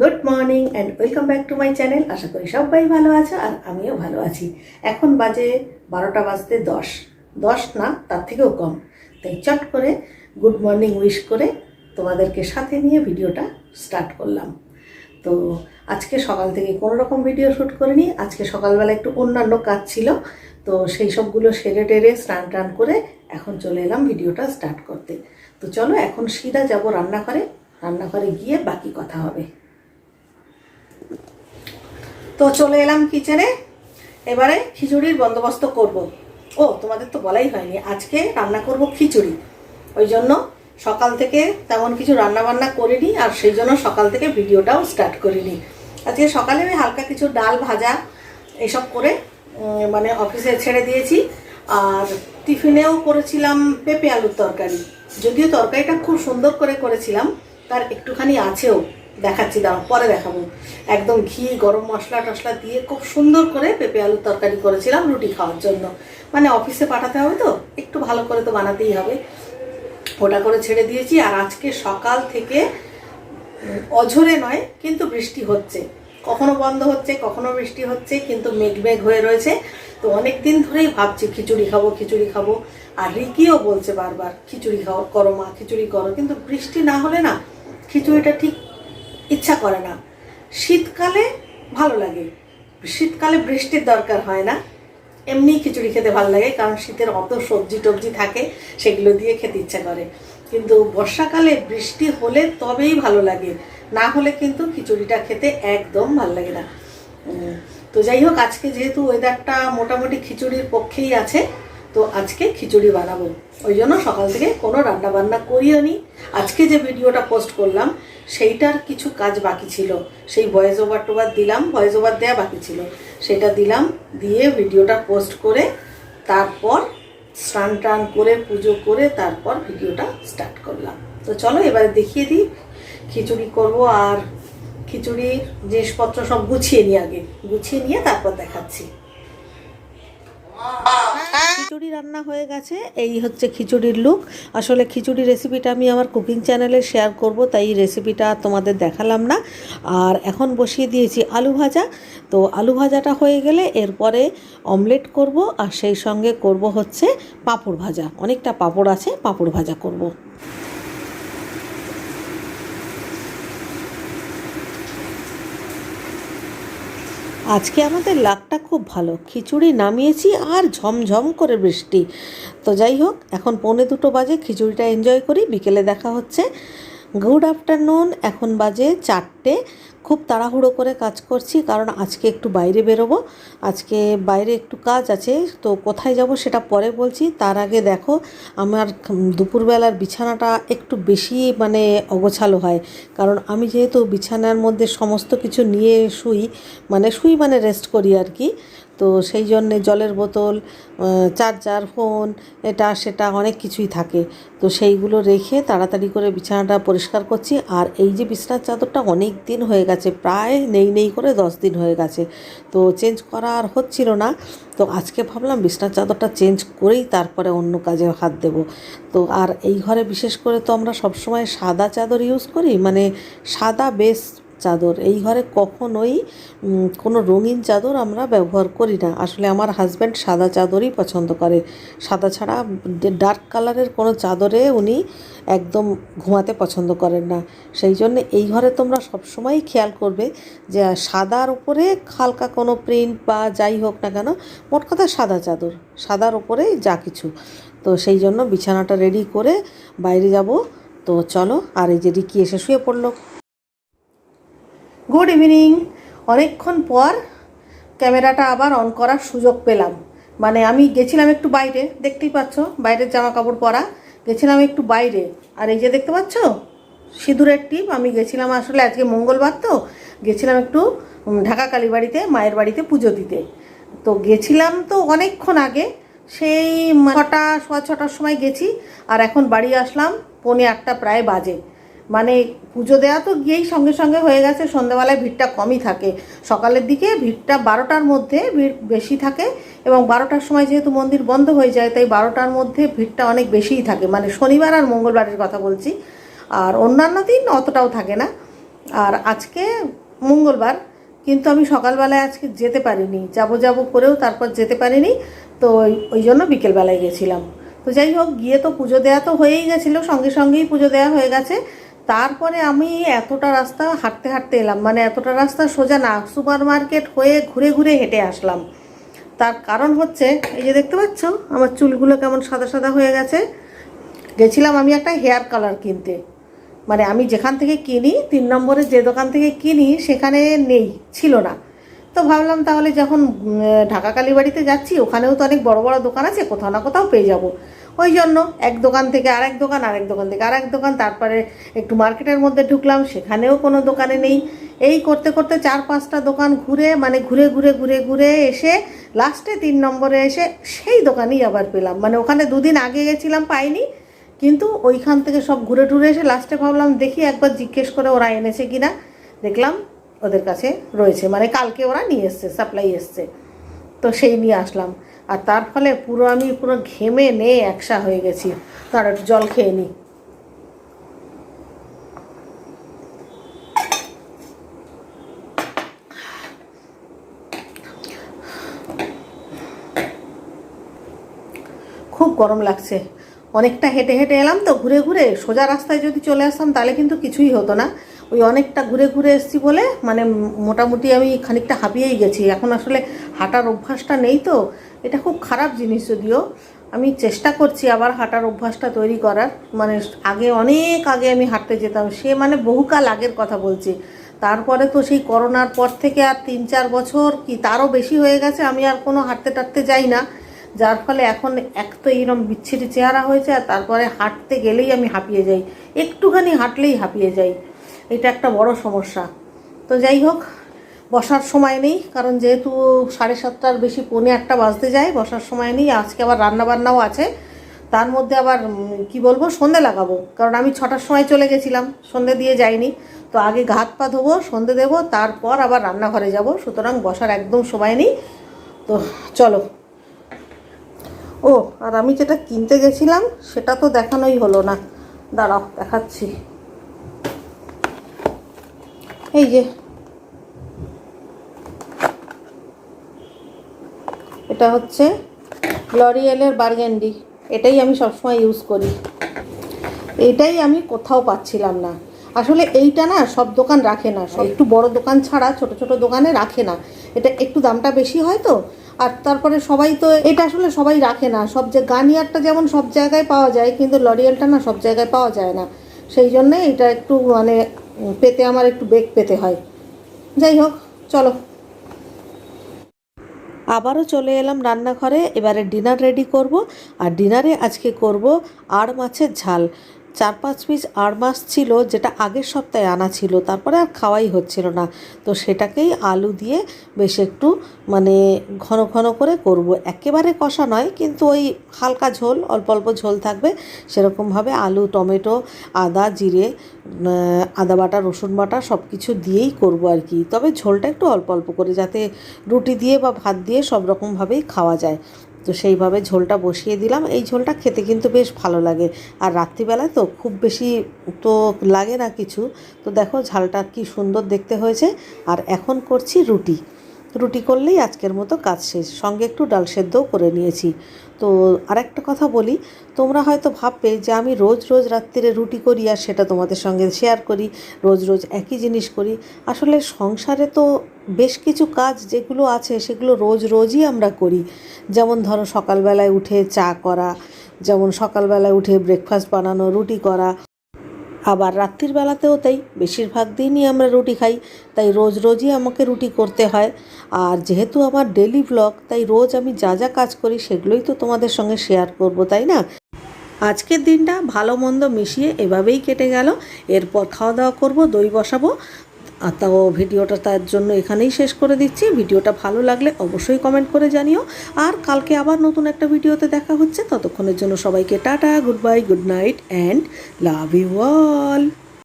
Good morning and welcome back to my channel আশা করি সবাই ভালো আছো আর আমিও ভালো আছি। এখন বাজে বারোটা বাজতে দশ। দশ না, তার থেকেও কম। তাই চট করে গুড মর্নিং উইশ করে তোমাদেরকে সাথে নিয়ে ভিডিওটা স্টার্ট করলাম। তো আজকে সকাল থেকে কোনো রকম ভিডিও শ্যুট করিনি। আজকে সকালবেলা একটু অন্যান্য কাজ ছিল। তো সেই সবগুলো সেরে টেরে স্নান টান করে এখন চলে এলাম ভিডিওটা স্টার্ট করতে। তো চলো এখন সিধা যাব রান্নাঘরে। রান্নাঘরে গিয়ে বাকি কথা হবে। তো চলে এলাম কিচেনে এবারে খিচুড়ির বন্দোবস্ত করব। ও, তোমাদের তো বলাই হয়নি। আজকে রান্না করব খিচুড়ি। ওই জন্য সকাল থেকে তেমন কিছু রান্না বান্না করিনি আর সেই জন্য সকাল থেকে ভিডিওটাও স্টার্ট করিনি। আজকে সকালে আমি হালকা কিছু ডাল ভাজা এসব করে মানে অফিসে ছেড়ে দিয়েছি। আর টিফিনেও করেছিলাম পেঁপে আলুর তরকারি। যদিও তরকারিটা খুব সুন্দর করে করেছিলাম, তার একটুখানি আছেও। দেখাচ্ছি দাও পরে দেখাবো। একদম ঘি, গরম মশলা টশলা দিয়ে খুব সুন্দর করে পেঁপে আলুর তরকারি করেছিলাম রুটি খাওয়ার জন্য। মানে অফিসে পাঠাতে হবে তো, একটু ভালো করে তো বানাতেই হবে। ওটা করে ছেড়ে দিয়েছি, আর আজকে সকাল থেকে অঝরে নয়, কিন্তু বৃষ্টি হচ্ছে। কখনো বন্ধ হচ্ছে, কখনো বৃষ্টি হচ্ছে, কিন্তু মেঘ মেঘ হয়ে রয়েছে। তো অনেক দিন ধরেই ভাবছি, খিচুড়ি খাব খিচুড়ি খাব। আর রিকিও বলছে বারবার, খিচুড়ি খাও, করো মা, খিচুড়ি করো। কিন্তু বৃষ্টি না হলে না, খিচুড়িটা ঠিক ইচ্ছা করে না। শীতকালে ভালো লাগে। শীতকালে বৃষ্টির দরকার হয় না। এমনি খিচুড়ি খেতে ভালো লাগে, কারণ শীতের অত সবজি টবজি থাকে, সেগুলো দিয়ে খেতে ইচ্ছা করে। কিন্তু বর্ষাকালে বৃষ্টি হলে তবেই ভালো লাগে। না হলে কিন্তু খিচুড়িটা খেতে একদম ভালো লাগে না। তো যাই হোক, আজকে যেহেতু ওয়েদারটা মোটামুটি খিচুড়ির পক্ষেই আছে, তো আজকে খিচুড়ি বানাবো। ওই জন্য সকাল থেকে কোনো রান্না বান্না করিও নি আজকে যে ভিডিওটা পোস্ট করলাম সেইটার কিছু কাজ বাকি ছিল। সেই ভয়েস ওভার টোভার দিলাম ভয়েস ওভার দেওয়া বাকি ছিল। সেটা দিলাম, দিয়ে ভিডিওটা পোস্ট করে তারপর স্নান টান করে, পুজো করে তারপর ভিডিওটা স্টার্ট করলাম। তো চলো এবারে দেখিয়ে দিই, খিচুড়ি করব আর খিচুড়ির জিনিসপত্র সব গুছিয়ে নিই আগে। গুছিয়ে নিয়ে তারপর দেখাচ্ছি। খিচুড়ি রান্না হয়ে গেছে, এই হচ্ছে খিচুড়ির লুক আসলে খিচুড়ি রেসিপিটা আমি আমার কুকিং চ্যানেলে শেয়ার করব, তাই রেসিপিটা তোমাদের দেখালাম না। আর এখন বসিয়ে দিয়েছি আলু ভাজা। তো আলু ভাজাটা হয়ে গেলে এরপরে অমলেট করব, আর সেই সঙ্গে করব হচ্ছে পাঁপড় ভাজা। অনেকটা পাঁপড় আছে, পাঁপড় ভাজা করব। আজকে আমাদের লাকটা খুব ভালো। খিচুড়ি নামিয়েছি আর ঝমঝম করে বৃষ্টি। তো যাই হোক, এখন পৌনে দুটো বাজে, খিচুড়িটা এনজয় করি, বিকেলে দেখা হচ্ছে। গুড আফটারনুন, এখন বাজে চারটে। খুব তাড়াহুড়ো করে কাজ করছি, কারণ আজকে একটু বাইরে বেরোবো। আজকে বাইরে একটু কাজ আছে, তো কোথায় যাব সেটা পরে বলছি। তার আগে দেখো, আমার দুপুরবেলার বিছানাটা একটু বেশি মানে অগোছালো হয়। কারণ আমি যেহেতু বিছানার মধ্যে সমস্ত কিছু নিয়ে শুই মানে শুই মানে রেস্ট করি আর কি। তো সেই জন্যে জলের বোতল চার্জার ফোন এটা, সেটা অনেক কিছুই থাকে। তো সেইগুলো রেখে তাড়াতাড়ি করে বিছানাটা পরিষ্কার করছি। আর এই যে বিছানার চাদরটা অনেক দিন হয়ে গেছে, প্রায় নেই নেই করে দশ দিন হয়ে গেছে। তো চেঞ্জ করা আর হচ্ছিল না। তো আজকে ভাবলাম বিছানার চাদরটা চেঞ্জ করেই তারপরে অন্য কাজে হাত দেব। তো আর এই ঘরে বিশেষ করে তো আমরা সবসময় সাদা চাদর ইউজ করি। মানে সাদা বেশ চাদর। এই ঘরে কখনোই কোনো রঙিন চাদর আমরা ব্যবহার করি না। আসলে আমার হাজব্যান্ড সাদা চাদরই পছন্দ করে। সাদা ছাড়া ডার্ক কালারের কোনো চাদরে উনি একদম ঘুমাতে পছন্দ করেন না। সেই জন্য এই ঘরে তোমরা সবসময়ই খেয়াল করবে যে, সাদার উপরে হালকা কোনো প্রিন্ট বা যাই হোক না কেন, মোট কথা সাদা চাদর। সাদার উপরে যা কিছু। তো সেই জন্য বিছানাটা রেডি করে বাইরে যাব। তো চলো, আর এই যে রিকি এসে শুয়ে পড়ল। গুড ইভিনিং অনেকক্ষণ পর ক্যামেরাটা আবার অন করার সুযোগ পেলাম। মানে আমি গেছিলাম একটু বাইরে, দেখতেই পাচ্ছ, বাইরের জামা কাপড় পরা। গেছিলাম একটু বাইরে। আর এই যে দেখতে পাচ্ছ, সিঁদুরের টিপ। আমি গেছিলাম আসলে আজকে মঙ্গলবার তো, গেছিলাম একটু ঢাকা কালীবাড়িতে, মায়ের বাড়িতে পুজো দিতে। তো গেছিলাম তো অনেকক্ষণ আগে, সেই ছটা সোয়া ছটার সময় গেছি। আর এখন বাড়ি আসলাম, পৌনে আটটা প্রায় বাজে। মানে পুজো দেওয়া তো গিয়েই সঙ্গে সঙ্গে হয়ে গেছে, সন্ধ্যাবেলায় ভিড়টা কমই থাকে। সকালের দিকে ভিড়টা বারোটার মধ্যে ভিড় বেশি থাকে এবং বারোটার সময় যেহেতু মন্দির বন্ধ হয়ে যায়, তাই বারোটার মধ্যে ভিড়টা অনেক বেশিই থাকে। মানে শনিবার আর মঙ্গলবারের কথা বলছি। আর অন্যান্য দিন অতটাও থাকে না। আর আজকে মঙ্গলবার, কিন্তু আমি সকালবেলায় আজকে যেতে পারিনি। যাব যাব করেও তারপর যেতে পারিনি, তো ওই- জন্য বিকেলবেলায় গেছিলাম। তো যাই হোক, গিয়ে তো পুজো দেওয়া তো হয়েই গেছিল, সঙ্গে সঙ্গেই পুজো দেওয়া হয়ে গেছে। তারপরে আমি এতটা রাস্তা হাঁটতে হাঁটতে এলাম মানে এতটা রাস্তা সোজা না, সুপার মার্কেট হয়ে ঘুরে ঘুরে হেঁটে আসলাম। তার কারণ হচ্ছে, এই যে দেখতে পাচ্ছ, আমার চুলগুলো কেমন সাদা সাদা হয়ে গেছে। গেছিলাম আমি একটা হেয়ার কালার কিনতে। মানে আমি যেখান থেকে কিনি, তিন নম্বরে যে দোকান থেকে কিনি, সেখানে নেই, ছিল না। তো ভাবলাম তাহলে যখন ঢাকা কালীবাড়িতে যাচ্ছি, ওখানেও তো অনেক বড় বড় দোকান আছে, কোথাও না কোথাও পেয়ে যাব। ওই জন্য এক দোকান থেকে আরেক দোকান আরেক দোকান থেকে আরেক দোকান, তারপরে একটু মার্কেটের মধ্যে ঢুকলাম, সেখানেও কোনো দোকানে নেই। এই করতে করতে চার পাঁচটা দোকান ঘুরে মানে ঘুরে ঘুরে ঘুরে ঘুরে এসে লাস্টে তিন নম্বরে এসে সেই দোকানেই আবার পেলাম। মানে ওখানে দুদিন আগে গেছিলাম, পাইনি, কিন্তু ওইখান থেকে সব ঘুরে টুরে এসে লাস্টে ভাবলাম, দেখি একবার জিজ্ঞেস করে ওরা এনেছে কিনা। দেখলাম ওদের কাছে রয়েছে মানে কালকে ওরা নিয়ে এসছে সাপ্লাই এসছে। তো সেই নিয়ে আসলাম। আর তার ফলে পুরো আমি পুরো ঘেমে নে একসা হয়ে গেছি। তার একটু জল খেয়ে নিই খুব গরম লাগছে। অনেকটা হেঁটে হেঁটে এলাম তো ঘুরে ঘুরে। সোজা রাস্তায় যদি চলে আসতাম তাহলে কিন্তু কিছুই হতো না। ওই অনেকটা ঘুরে ঘুরে এসেছি বলে মানে মোটামুটি আমি খানিকটা হাঁপিয়েই গেছি। এখন আসলে হাঁটার অভ্যাসটা নেই তো? এটা খুব খারাপ জিনিস যদিও। আমি চেষ্টা করছি আবার হাঁটার অভ্যাসটা তৈরি করার। মানে আগে, অনেক আগে আমি হাঁটতে যেতাম। সে মানে বহুকাল আগের কথা বলছি। তারপরে তো সেই করোনার পর থেকে আর তিন চার বছর কি তারও বেশি হয়ে গেছে। আমি আর কোনো হাঁটতে টাটতে যাই না। যার ফলে এখন এক তো এইরকম বিচ্ছিরি চেহারা হয়েছে আর তারপরে হাঁটতে গেলেই আমি হাঁপিয়ে যাই। একটুখানি হাঁটলেই হাঁপিয়ে যাই। এটা একটা বড় সমস্যা। তো যাই হোক বসার সময় নেই, কারণ যেহেতু সাড়ে সাতটার বেশি পৌনে একটা বাজতে যায়, বসার সময় নেই, আজকে আবার রান্না বান্নাও আছে। তার মধ্যে আবার কি বলব, সন্ধে লাগাবো, কারণ আমি ছটার সময় চলে গেছিলাম, সন্ধে দিয়ে যাইনি। তো আগে ঘাত পা ধোবো, সন্ধে দেবো, তারপর আবার রান্নাঘরে যাব, সুতরাং বসার একদম সময় নেই। তো চলো। ও, আর আমি যেটা কিনতে গেছিলাম, সেটা তো দেখানোই হলো না। দাঁড়াও, দেখাচ্ছি। এই যে এটা হচ্ছে লরিয়েলের বার্গেন্ডি এটাই আমি সবসময় ইউজ করি। এইটাই আমি কোথাও পাচ্ছিলাম না। আসলে এইটা না সব দোকান রাখে না। একটু বড় দোকান ছাড়া ছোট ছোট দোকানে রাখে না। এটা একটু দামটা বেশি হয় তো আর তারপরে সবাই তো এটা আসলে সবাই রাখে না। সব যে গার্নিয়ারটা যেমন সব জায়গায় পাওয়া যায়, কিন্তু লরিয়েলটা না সব জায়গায় পাওয়া যায় না। সেই জন্যে এটা একটু মানে পেতে আমার একটু বেগ পেতে হয়। যাই হোক, চলো। আবারও চলে এলাম রান্নাঘরে, এবারে ডিনার রেডি করব। আর ডিনারে আজকে করব আর মাছের ঝাল। চার পাঁচ পিস আড় মাছ ছিল, যেটা আগের সপ্তাহে আনা ছিল, তারপরে আর খাওয়াই হচ্ছিল না। তো সেটাকেই আলু দিয়ে বেশ একটু মানে ঘন ঘন করে করব। একেবারে কষা নয়, কিন্তু ওই হালকা ঝোল, অল্প অল্প ঝোল থাকবে। সেরকমভাবে আলু, টমেটো, আদা, জিরে আদা বাটা, রসুন বাটা সব কিছু দিয়েই করব আর কি। তবে ঝোলটা একটু অল্প অল্প করে যাতে রুটি দিয়ে বা ভাত দিয়ে সব রকমভাবেই খাওয়া যায়। তো সেইভাবে ঝোলটা বসিয়ে দিলাম। এই ঝোলটা খেতে কিন্তু বেশ ভালো লাগে। আর রাত্রিবেলায় তো খুব বেশি তো লাগে না কিছু। তো দেখো ঝালটা কি সুন্দর দেখতে হয়েছে। আর এখন করছি রুটি। রুটি করলেই আজকের মতো কাজ শেষ। সঙ্গে একটু ডাল সেদ্ধও করে নিয়েছি। তো আরেকটা কথা বলি, তোমরা হয়তো ভাববে যে আমি রোজ রোজ রাত্রিরে রুটি করি আর সেটা তোমাদের সঙ্গে শেয়ার করি। রোজ রোজ একই জিনিস করি। আসলে সংসারে তো বেশ কিছু কাজ যেগুলো আছে, সেগুলো রোজ রোজই আমরা করি। যেমন ধরো সকালবেলায় উঠে চা করা, যেমন সকালবেলায় উঠে ব্রেকফাস্ট বানানো, রুটি করা। আবার রাত্রির বেলাতেও তাই, বেশিরভাগ দিনই আমরা রুটি খাই, তাই রোজ রোজই আমাকে রুটি করতে হয়। আর যেহেতু আমার ডেলি ব্লগ তাই রোজ আমি যা যা কাজ করি, সেগুলোই তো তোমাদের সঙ্গে শেয়ার করব, তাই না? আজকের দিনটা ভালো মন্দ মিশিয়ে এভাবেই কেটে গেল। এরপর খাওয়া দাওয়া করব, দই বসাবো। তাও ভিডিওটা তার জন্য এখানেই শেষ করে দিচ্ছি। ভিডিওটা ভালো লাগলে অবশ্যই কমেন্ট করে জানিও। আর কালকে আবার নতুন একটা ভিডিওতে দেখা হচ্ছে। ততক্ষণের জন্য সবাইকে tata goodbye good night and love you all